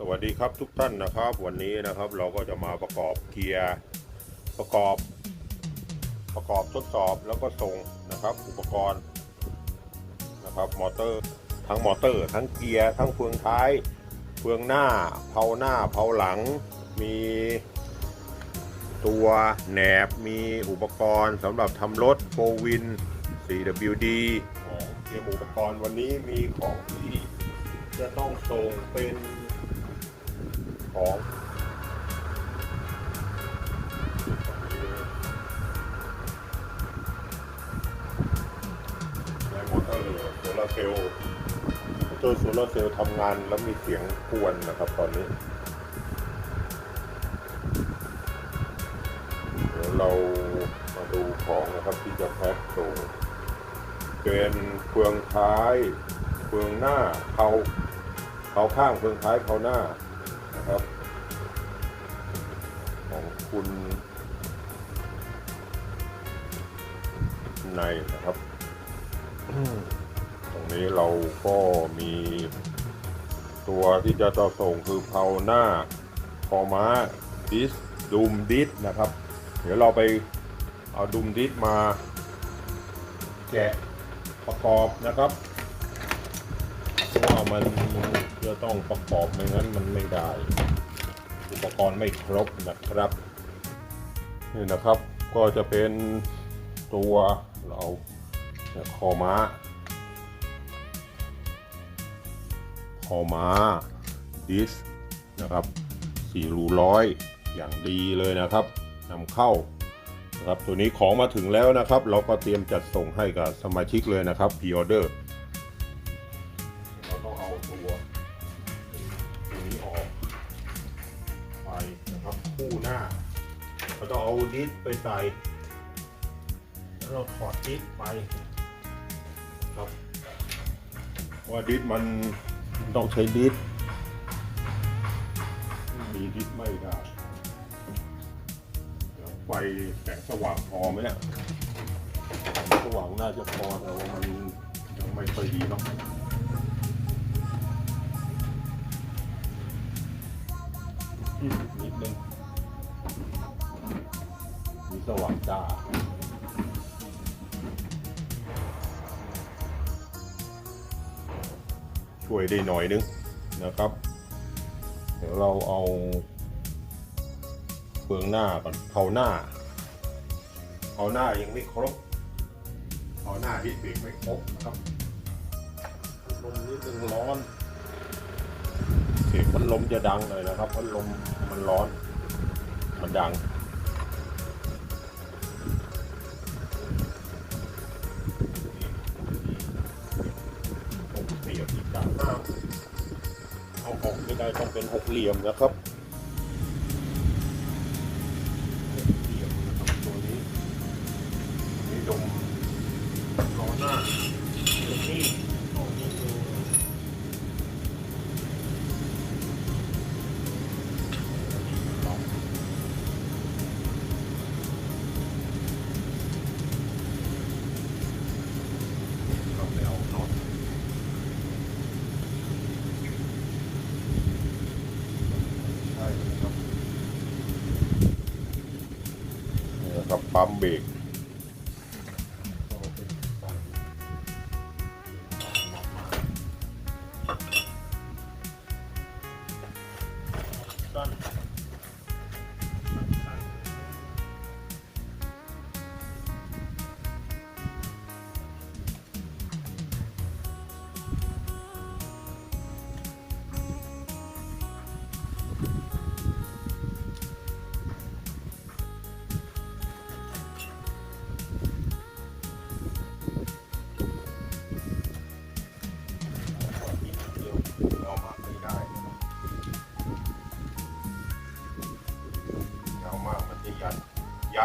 สวัสดีครับทุกท่านนะครับ วันนี้นะครับเราก็จะมาประกอบเกียร์ประกอบ ประกอบทดสอบแล้วก็ส่งนะครับ อุปกรณ์นะครับมอเตอร์ทั้งมอเตอร์ ทั้งเกียร์ทั้งเฟืองท้ายเฟืองหน้าเพาหน้าเพาหลัง มีตัวแหนบมีอุปกรณ์สำหรับทำรถโฟวิน 4WD เตรียมอุปกรณ์วันนี้มีของที่จะต้องส่งเป็น ของแรงมอเตอร์โซลาร์เซลล์มอเตอร์โซลาร์เซลล์ทำงานแล้วมีเสียงกวนนะครับตอนนี้ เดี๋ยวเรามาดูของนะครับที่จะแพ็คส่งเป็นเฟืองท้ายเฟืองหน้าเขาเขาข้างเฟืองท้ายเขาหน้า นะครับ ของคุณในนะครับ ตรงนี้เราก็มีตัวที่จะต่อส่งคือเพาหน้าคอม้าดิสดูมดิสนะครับ เดี๋ยวเราไปเอาดุมดิสมาแกะประกอบนะครับเพราะว่ามัน จะต้องประกอบไม่งั้นมันไม่ได้ อุปกรณ์ไม่ครบนะครับ นี่นะครับก็จะเป็นตัวเราคอม้าคอม้าดิสนะครับสี่รูร้อยอย่างดีเลยนะครับนำเข้านะครับตัวนี้ของมาถึงแล้วนะครับ เราก็เตรียมจัดส่งให้กับสมาชิกเลยนะครับพ r ออเดอร์ ต้องเอาดิสไปใส่แล้วเราถอดดิสไปครับว่าดิสมันต้องใช้ดิสมีดิสไม่ได้เดี๋ยวไฟแสงสว่างพอไหมเนี่ยแสงสว่างน่าจะพอแต่ว่ามันยังไม่ค่อยดีเนาะอืมนิดนึง สว่างจ้าช่วยได้หน่อยนึงนะครับ เดี๋ยวเราเอาเฟืองหน้าก่อนเผาหน้าเผาหน้ายังไม่ครบเผาหน้าดิสเบรกไม่ครบนะครับลมนิดนึงร้อนเสียงพัดลมจะดังหน่อยนะครับพัดลมมันร้อน มันดัง ออกไม่ได้ต้องเป็นหกเหลี่ยมนะครับ ปั๊มเบรก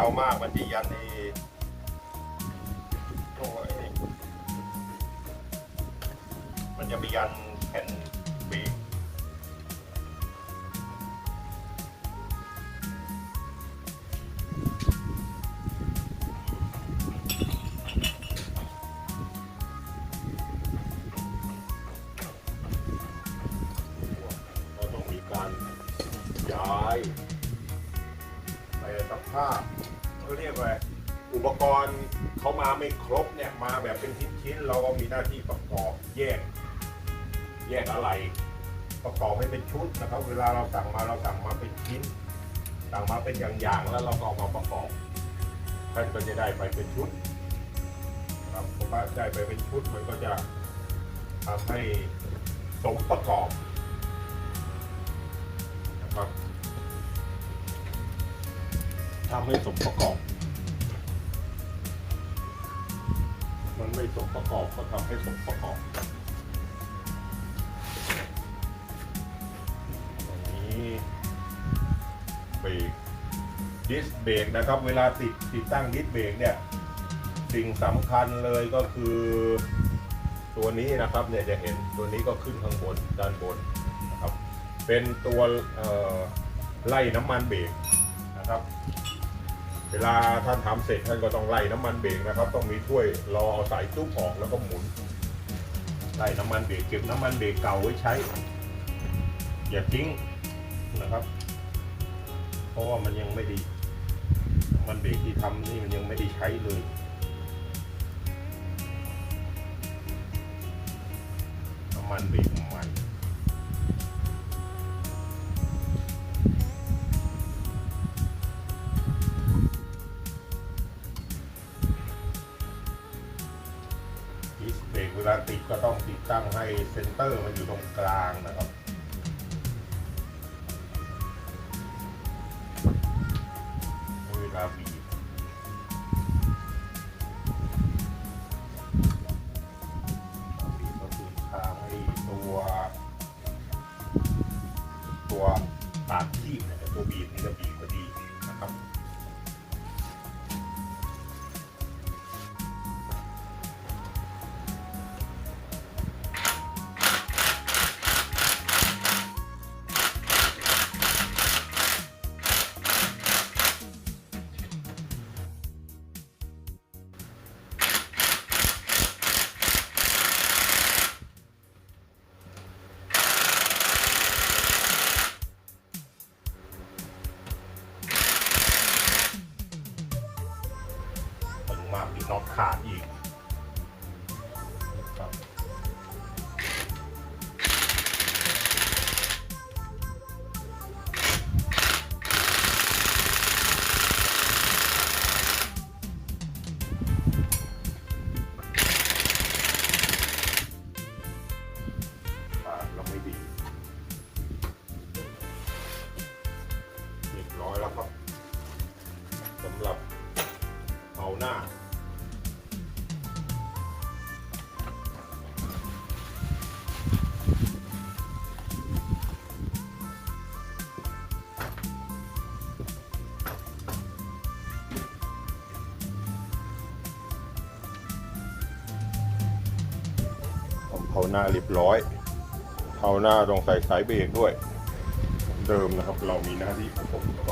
าวมากมันจะยันเองมันจะไปยัน แยกอะไรประกอบให้เป็นชุดนะครับ เวลาเราสั่งมาเราสั่งมาเป็นชิ้น สั่งมาเป็นอย่างๆแล้วเราก็เอามาประกอบท่านก็จะได้ไปเป็นชุดครับพอได้ไปเป็นชุดมันก็จะทำให้สมประกอบนะครับทำให้สมประกอบ มันไม่สมประกอบก็ทำให้สมประกอบี้เบรกดิสเบรกนะครับ เวลาติดติดตั้งดิสเบรกเนี่ย สิ่งสำคัญเลยก็คือ ตัวนี้นะครับเนี่ยจะเห็นตัวนี้ก็ขึ้นข้างบนด้านบนนะครับ เป็นตัวไล่น้ำมันเบรกนะครับ เวลาท่านทำเสร็จท่านก็ต้องไล่น้ำมันเบรกนะครับ ต้องมีถ้วยรอเอาสายจุ๊บออกแล้วก็หมุนไล่น้ำมันเบรกเก็บน้ำมันเบรกเก่าไว้ใช้ อย่าทิ้ง นะครับ เพราะว่ามันยังไม่ดี มันเบรกที่ทำนี่มันยังไม่ได้ใช้เลยน้ำมันเบรกใหม่ดิสเบรกเวลาติดก็ต้องติดตั้งให้เซนเตอร์มันอยู่ตรงกลางนะครับ หน้าเรียบร้อยเท้าหน้าต้องใส่สายเบรกด้วย เดิมนะครับ เรามีหน้าที่ผสมต้องผ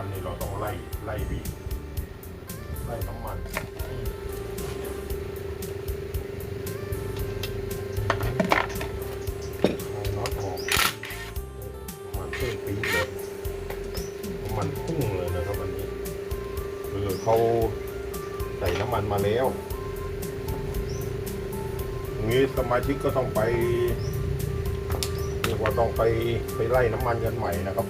คือน้ำมันนี่เราต้องไล่ไล่บีบไล่น้ำมันเอาน็อตออกมันเพิ่มปี๊ดเลยมันพุ่งเลยนะครับอันนี้คือเขาใส่น้ำมันมาแล้วงี้สมาชิกก็ต้องไปเรียกว่าต้องไปไปไล่น้ำมันกันใหม่นะครับ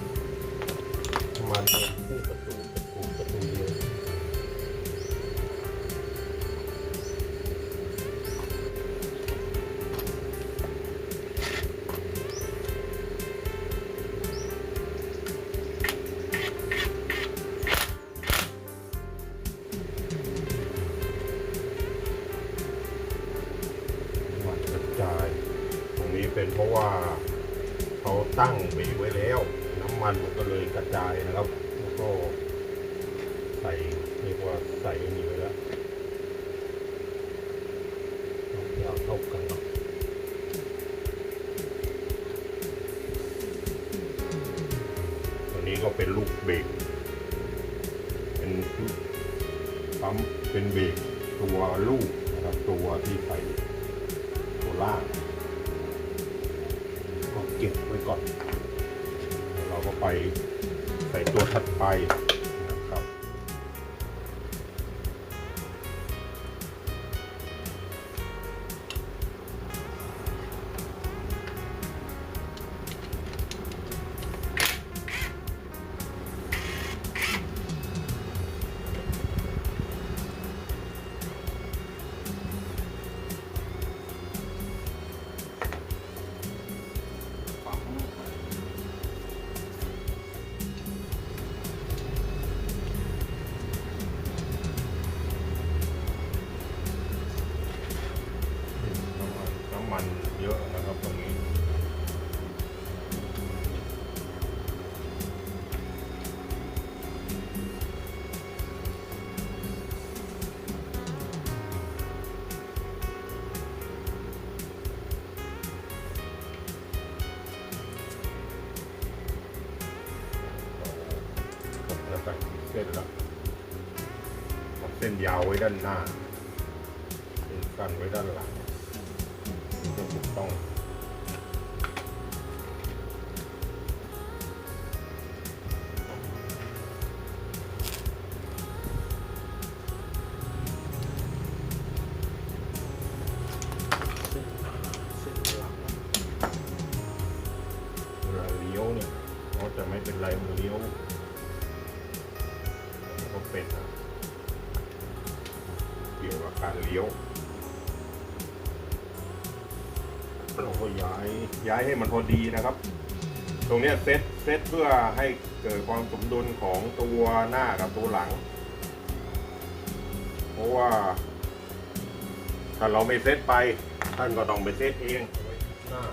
มันมันก็เลยกระจายนะครับแล้วก็ใส่เรียกว่าใส่นนี้ไปแล้วเอาเท่ากันเนาะตัวนี้ก็เป็นลูกเบรกเป็นปั๊มเป็นเบรกตัวลูกนะครับตัวที่ใส่ตัวล่างก็เก็บไว้ก่อน ก็ไปใส่ตัวถัดไป มันเยอะนะครับตรงนี้ ผมจะใส่เส้นละเอาเส้นยาวไว้ด้านหน้าเส้นสั้นไว้ด้านหลัง จะไม่เป็นไรมันเลี้ยวก็เป็นเกี่ยวกับการเลี้ยวเราก็ย้ายย้ายให้มันพอดีนะครับ ตรงนี้เซตเซตเพื่อให้เกิดความสมดุลของตัวหน้ากับตัวหลัง เพราะว่า ถ้าเราไม่เซตไป ท่านก็ต้องไปเซตเองหน้า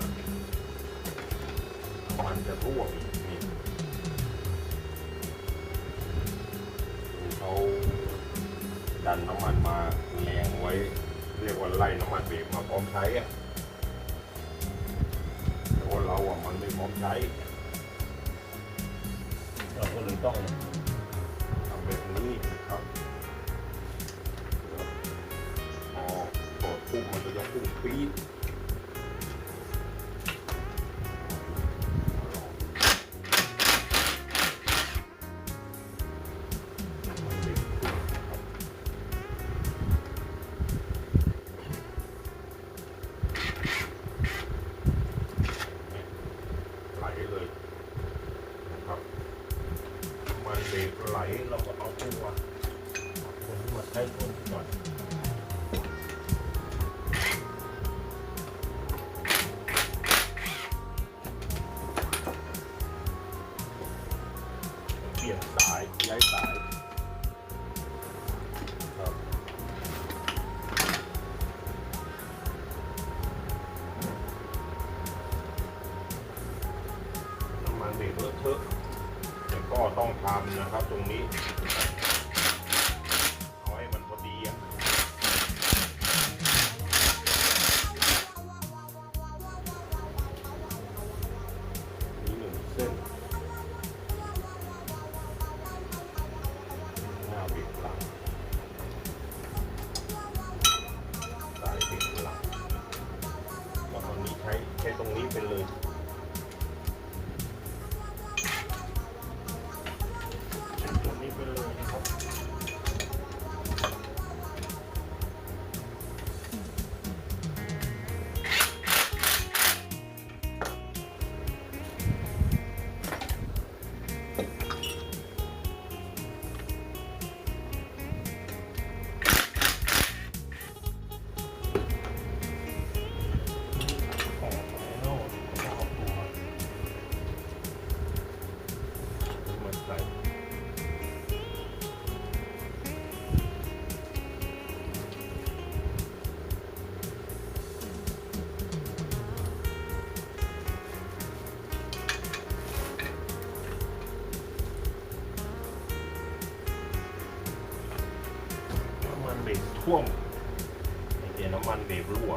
มันจะร่วง เขาดันน้ำมันมาแรงไว้ เรียกว่าไล่น้ำมันเบรกมาพร้อมใช้อะแต่ว่าเราอะมันไม่พร้อมใช้เราก็เลยต้องทำแบบนี้ครับพอเปิดปุ๊บมันก็จะพุ่งปี๊ด ตรงนี้เป็นเลย ท่วมไอเดียน้ำมันเบรกรั่ว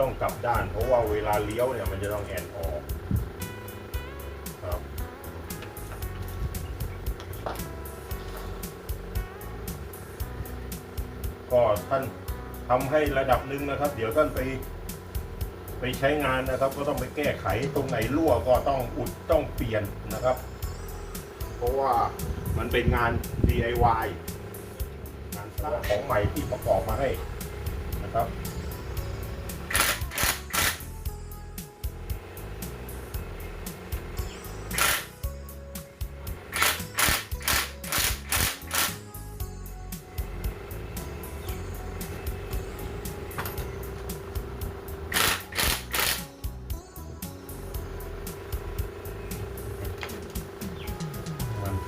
ต้องกลับด้าน เพราะว่าเวลาเลี้ยวเนี่ยมันจะต้องแอนออกครับก็ท่านทำให้ระดับหนึ่งนะครับ เดี๋ยวท่านไปไปใช้งานนะครับ ก็ต้องไปแก้ไขตรงไหนรั่วก็ต้องอุดต้องเปลี่ยนนะครับ เพราะว่ามันเป็นงาน DIY งานสร้างของใหม่ที่ประกอบมาให้นะครับ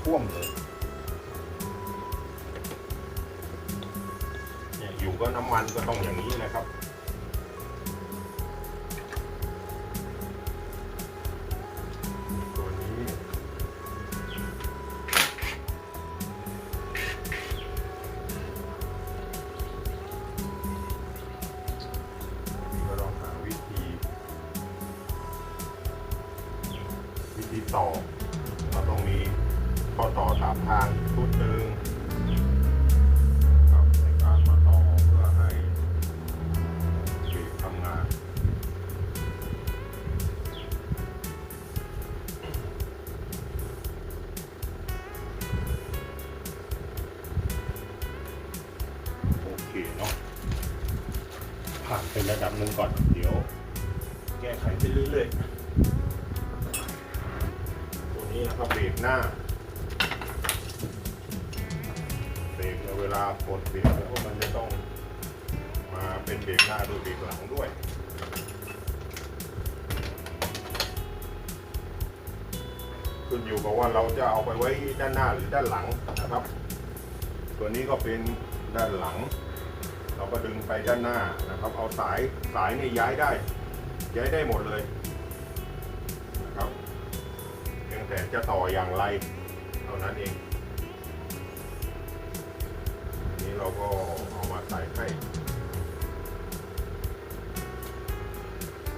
ท่วมเลยเนี่ยอยู่ก็น้ำมันก็ต้องอย่างนี้นะครับ ระดับหนึ่งก่อนเดี๋ยว แก้ไขไปเรื่อยๆ ตัวนี้นะครับเบรกหน้าเบรกเวลากดเบรกแล้วมันจะต้องมาเป็นเบรกหน้าด้วยเบรกหลังด้วยขึ้นอยู่กับว่าเราจะเอาไปไว้ด้านหน้าหรือด้านหลังนะครับ ตัวนี้ก็เป็นด้านหลัง เราก็ดึงไปด้านหน้านะครับ เอาสายสายนี่ย้ายได้ ย้ายได้หมดเลยนะครับเพียงแต่จะต่ออย่างไรเท่านั้นเองนี้เราก็เอามาใส่ให้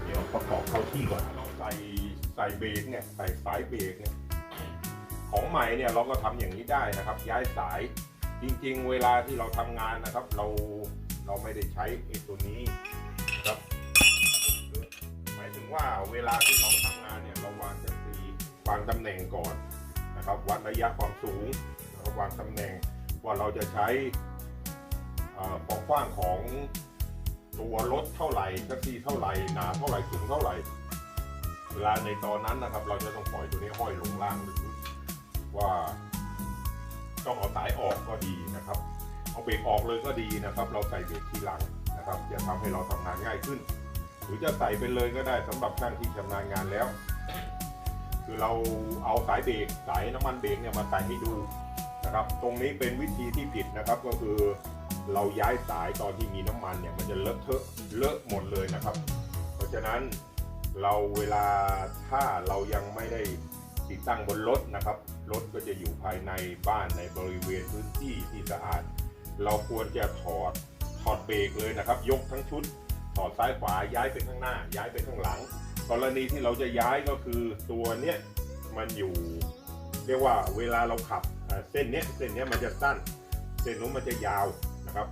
เดี๋ยวประกอบเข้าที่ก่อนเราใส่ใส่เบรกเนี่ยใส่สายเบรกเนี่ยของใหม่เนี่ยเราก็ทำอย่างนี้ได้นะครับ ย้ายสายจริงๆ เวลาที่เราทำงานนะครับ เรา เราไม่ได้ใช้ไอ้ตัวนี้นะครับหมายถึงว่าเวลาที่เราทำงานเนี่ยเราวางจะตีวางตำแหน่งก่อนนะครับ วัดระยะความสูงนะครับวางตำแหน่งว่าเราจะใช้เอ่อความกว้างของตัวรถเท่าไหร่ชักซีเท่าไหร่หนาเท่าไหร่สูงเท่าไหร่ เวลาในตอนนั้นนะครับ เราจะต้องปล่อยตัวนี้ห้อยลงล่างหรือว่าต้องเอาสายออกก็ดีนะครับ เอาเบรกออกเลยก็ดีนะครับ เราใส่เบรกทีหลังนะครับ จะทำให้เราทำงานง่ายขึ้น หรือจะใส่ไปเลยก็ได้สำหรับช่างที่ชำนาญงานแล้ว คือเราเอาสายเบรกสายน้ำมันเบรกเนี่ยมาใส่ให้ดูนะครับ ตรงนี้เป็นวิธีที่ผิดนะครับก็คือเราย้ายสายตอนที่มีน้ำมันเนี่ยมันจะเลอะเทอะเลอะหมดเลยนะครับ เพราะฉะนั้นเราเวลาถ้าเรายังไม่ได้ติดตั้งบนรถนะครับรถก็จะอยู่ภายในบ้านในบริเวณพื้นที่ที่สะอาด เราควรจะถอดถอดเบรกเลยนะครับ ยกทั้งชุด ถอดซ้ายขวาย้ายไปข้างหน้า ย้ายไปข้างหลัง กรณีที่เราจะย้ายก็คือตัวเนี้ยมันอยู่ เรียกว่าเวลาเราขับเส้นเนี้ยเส้นเนี้ยมันจะสั้น เส้นนู้นมันจะยาวนะครับ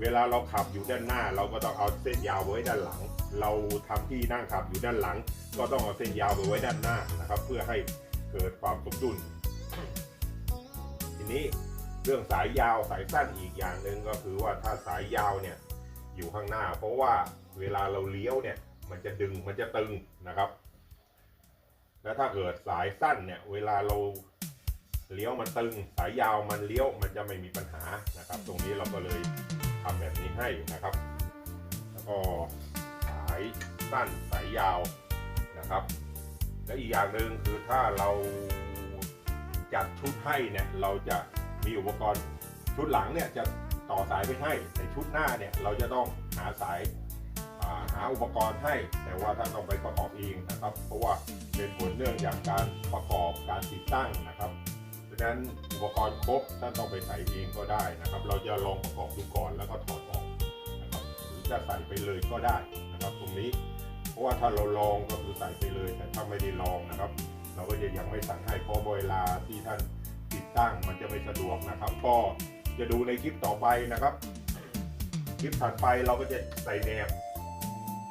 เวลาเราขับอยู่ด้านหน้า เราก็ต้องเอาเส้นยาวไว้ด้านหลัง เราทำที่นั่งขับอยู่ด้านหลัง ก็ต้องเอาเส้นยาวไปไว้ด้านหน้านะครับ เพื่อให้เกิดความสมดุลทีนี้ เรื่องสายยาวสายสั้นอีกอย่างหนึ่งก็คือว่าถ้าสายยาวเนี่ยอยู่ข้างหน้า เพราะว่าเวลาเราเลี้ยวเนี่ยมันจะดึงมันจะตึงนะครับ แล้วถ้าเกิดสายสั้นเนี่ยเวลาเราเลี้ยวมันตึง สายยาวมันเลี้ยวมันจะไม่มีปัญหานะครับ ตรงนี้เราก็เลยทำแบบนี้ให้นะครับ แล้วก็สายสั้นสายยาวนะครับ และอีกอย่างหนึ่งคือถ้าเราจัดชุดให้เนี่ยเราจะ มีอุปกรณ์ชุดหลังเนี่ยจะต่อสายไปให้ในชุดหน้าเนี่ยเราจะต้องหาสายาหาอุปกรณ์ให้ แต่ว่าท่านต้องไปประกอบเองนะครับ เพราะว่าเป็นผลเนื่องจากการประกอบการติดตั้งนะครับดังนั้นอุปกรณ์ครบท่านต้องไปใส่เองก็ได้นะครับ เราจะลองประกอบดูก่อนแล้วก็ถอดออกนะครับหรือจะใส่ไปเลยก็ได้นะครับ ตรงนี้ เพราะว่าถ้าเราลองก็คือใส่ไปเลยแต่ถ้าไม่ได้ลองนะครับ เราก็จะยังไม่สั่งให้เพราะเวลาที่ท่าน ตั้งมันจะไม่สะดวกนะครับ ก็จะดูในคลิปต่อไปนะครับ คลิปถัดไปเราก็จะใส่แหนบ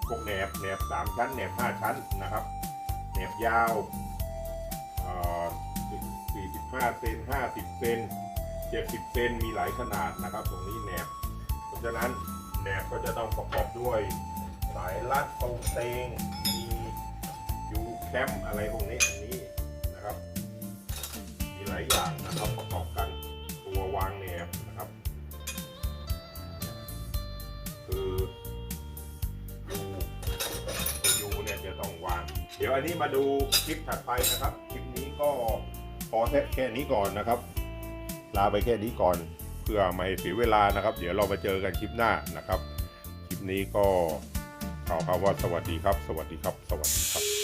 พวกแหนบแหนบสามชั้นแหนบห้าชั้นนะครับแหนบยาวสี่สิบห้าเซนห้าสิบเซนเจ็ดสิบเซนมีหลายขนาดนะครับ ตรงนี้แหนบ เพราะฉะนั้นแหนบก็จะต้องประกอบด้วยสายรัดตรงเตงมียูแคมอะไรพวกนี้ ลายอย่างนะครับประกอบกันตัววางแหนบนะครับ คือยูยูเนี่ยจะต้องวาง เดี๋ยวอันนี้มาดูคลิปถัดไปนะครับคลิปนี้ก็พอแค่นี้ก่อนนะครับ ลาไปแค่นี้ก่อนเพื่อไม่เสียเวลานะครับ เดี๋ยวเรามาเจอกันคลิปหน้านะครับ คลิปนี้ก็ข่าวคำว่าสวัสดีครับ สวัสดีครับ สวัสดีครับ